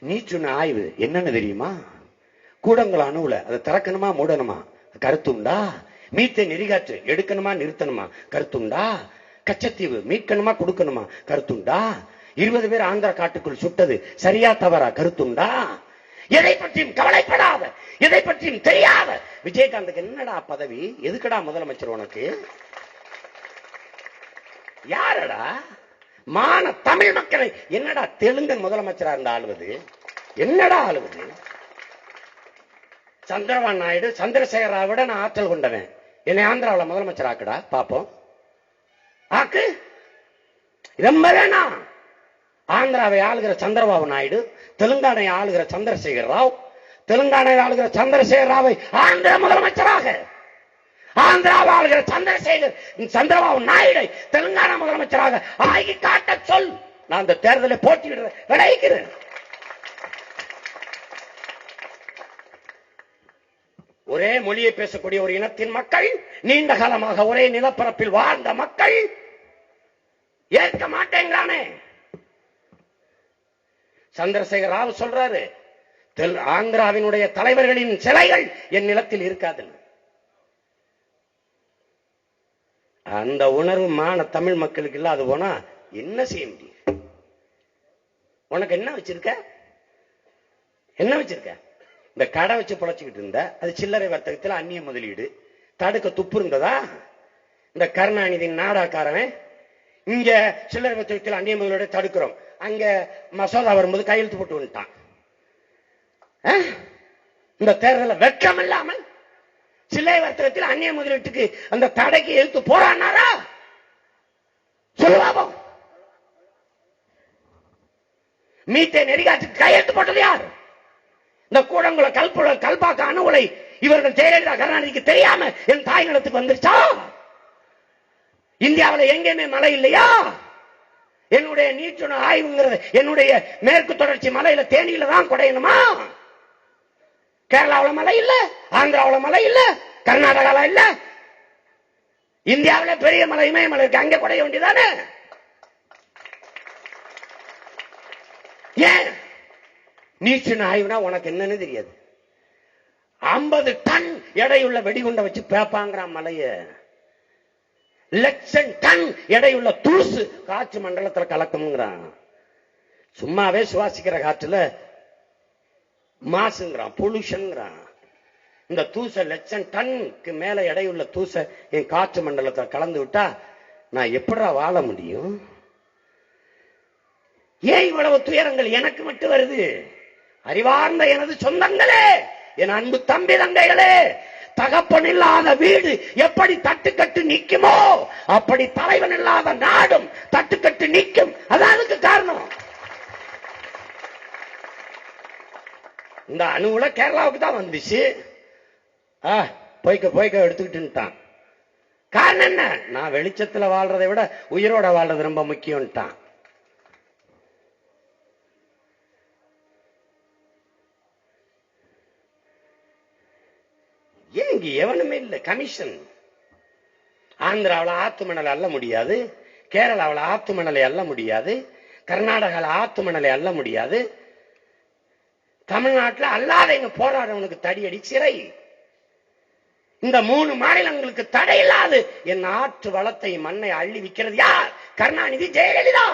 நீ சொன்ன ஆய்வு என்னன்னு தெரியுமா? கூடங்குள அணுவுல. அதை திறக்கணுமா மூடணுமா? கருத்துண்டா? மீத்தை நெறிகாற்று எடுக்கணுமா நிறுத்தணுமா? கருத்துண்டா? கச்சத்தீவு மீட்கணுமா கொடுக்கணுமா? கருத்துண்டா? இருபது பேர் ஆந்திரா காட்டுக்குள் சுட்டது சரியா தவறா? கருத்துண்டா? எதை பற்றியும் கவலைப்படாத. எதை பற்றியும் தெரியாத. விஜயகாந்துக்கு என்னடா பதவி? எதுக்கடா முதலமைச்சர் உனக்கு? யாரடா? மான தமிழ் மக்களை என்னடா தெலுங்கன் முதலமைச்சரா இருந்த ஆளுவது? என்னடா ஆளுவது? சந்திரபாபு நாயுடு சந்திரசேகரா விட நான் ஆற்றல் கொண்டவன். என்னை ஆந்திராவுல முதலமைச்சர் ஆக்குடா பாப்போம் ஆக்கு. ரொம்ப வேணாம் ஆந்திராவை ஆளுகிற சந்திரபாபு நாயுடு தெலுங்கானை ஆளுகிற சந்திரசேகர் ராவ் தெலுங்கானை ஆளுகிற சந்திரசேகர் ராவை ஆந்திர முதலமைச்சராக. ஆந்திராவை ஆளுகிற சந்திரசேகர் சந்திரபாபு நாயுடை தெலுங்கானா முதலமைச்சராக ஆகி காட்ட சொல். நான் அந்த தேர்தலை போட்டியிடுறேன் விளைவிக்கிறேன் ஒரே மொழியை பேசக்கூடிய ஒரு இனத்தின் மக்கள் நீண்ட காலமாக ஒரே நிலப்பரப்பில் வாழ்ந்த மக்கள் ஏற்க மாட்டேங்கிறானே சந்திரசேகர் ராவ் சொல்றாரு ஆந்திராவினுடைய தலைவர்களின் சிலைகள் என் நிலத்தில் இருக்காது. அந்த உணர்வு மான தமிழ் மக்களுக்கு இல்லாத போனா என்ன செய்ய முடியும்? உனக்கு என்ன வச்சிருக்க? என்ன வச்சிருக்க? இந்த கடை வச்சு பொழைச்சிக்கிட்டு இருந்த அது சில்லறை வர்த்தகத்தில் அந்நிய முதலீடு தடுக்க துப்பு இருந்ததா? இந்த கருணாநிதி நாடாக்காரன் இங்க சில்லறை வர்த்தகத்தில் அந்நிய முதலீடு தடுக்கிறோம். அங்க மசோதா வரும்போது கையெழுத்து போட்டு வந்துட்டான். இந்த தேர்தலில் வெட்கம் இல்லாமல் சிலை வர்த்தகத்தில் அந்நிய முதலீட்டுக்கு அந்த தடைக்கு எழுத்து போராடினாரா? சொல்லுவாபம் மீட்டை நெறிகாட்டுக்கு கையெழுத்து போட்டது யார்? இந்த கூடங்குள கல்புல கல்பாக்க அணுகுலை இவர்கள் ஜெயலலிதா கருணாநிதிக்கு தெரியாம என் தாய் நிலத்துக்கு வந்துருச்சா? இந்தியாவுல எங்கேயுமே மழை இல்லையா? என்னுடைய நீச்சுண ஆய்வுங்கிறது என்னுடைய மேற்கு தொடர்ச்சி மலையில தேனியில தான் குடையணுமா? கேரளாவில் மழை இல்ல ஆந்திராவுல மழை இல்ல கர்நாடகால இல்ல. இந்தியாவில பெரிய மலை இமயமலை இருக்கு. அங்க குறைய வேண்டியதானே ஏன்? நீச்சல் ஆய்வுனா உனக்கு என்னன்னு தெரியாது. ஐம்பது டன் எடையுள்ள வெடிகுண்டை வச்சு பேப்பாங்கிறான் மலைய. லட்சம் டன் எடையுள்ள தூசு காற்று மண்டலத்துல கலக்கும்ங்கிறான். சும்மாவே சுவாசிக்கிற காற்றுல மாசுங்கிறான் பொல்யூஷன்ங்கிறான். இந்த தூசை லட்சம் டன்க்கு மேல எடையுள்ள தூசை என் காற்று மண்டலத்தில் கலந்து விட்டா நான் எப்படா வாழ முடியும்? ஏன் இவ்வளவு துயரங்கள் எனக்கு மட்டும் வருது? அறிவார்ந்த எனது சொந்தங்களே என் அன்பு தம்பி தங்கைகளே தகப்பன் இல்லாத வீடு எப்படி தட்டுக்கட்டு நிக்குமோ அப்படி தலைவன் இல்லாத நாடும் தட்டுக்கட்டு நிக்கும் அதான் அதுக்கு காரணம். இந்த அணுவுல கேரளாவுக்கு தான் வந்துச்சு. ஆ போய்க்க போய்க்க எடுத்துக்கிட்டுட்டான் காரணம் என்ன? நான் வெளிச்சத்துல வாழ்றதை விட உயிரோட வாழ்றது ரொம்ப முக்கியம்ட்டான் ஏன் இங்க எவனுமே இல்ல? கமிஷன். ஆந்திராவுல ஆத்து மணலை அள்ள முடியாது. கேரளாவுல ஆத்து மணலை அள்ள முடியாது. கர்நாடகால ஆத்து மணலை அள்ள முடியாது. தமிழ்நாட்டுல அல்லாதவங்க போராடவனுக்கு தடியடி சிறை. இந்த மூணு மாநிலங்களுக்கு தடை இல்லாது என் ஆற்று வளத்தை மண்ணை அள்ளி விற்கிறது யார்? கருணாநிதி ஜெயலலிதா.